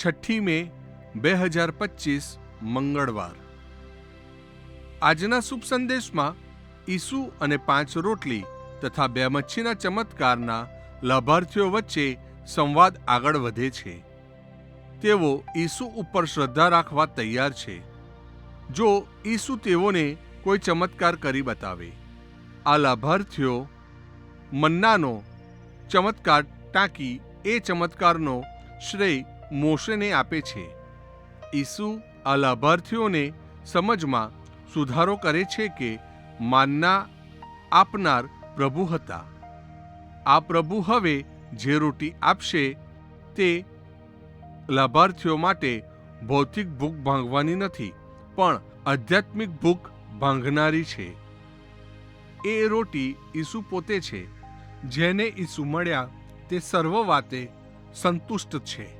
છઠ્ઠી મે બે હજાર પચીસ મંગળવાર આજના શુભ સંદેશમાં ઈસુ અને પાંચ રોટલી તથા બે મચ્છીના ચમત્કારના લાભાર્થીઓ વચ્ચે સંવાદ આગળ વધે છે તેઓ ઈસુ ઉપર શ્રદ્ધા રાખવા તૈયાર છે જો ઈસુ તેઓને કોઈ ચમત્કાર કરી બતાવે આ લાભાર્થીઓ મન્નાનો ચમત્કાર ટાંકી એ ચમત્કારનો શ્રેય મોશેને આપે છે. ઈસુ આ લાભાર્થીઓને સમજમાં સુધારો કરે છે કે માનના આપનાર પ્રભુ હતા. આ પ્રભુ હવે જે રોટી આપશે તે લાભાર્થીઓ માટે ભૌતિક ભૂખ ભાંગવાની નથી, પણ આધ્યાત્મિક ભૂખ ભાંગનારી છે. એ રોટી ઈસુ પોતે છે. જેને ઈસુ મળ્યા તે સર્વ વાતે સંતુષ્ટ છે.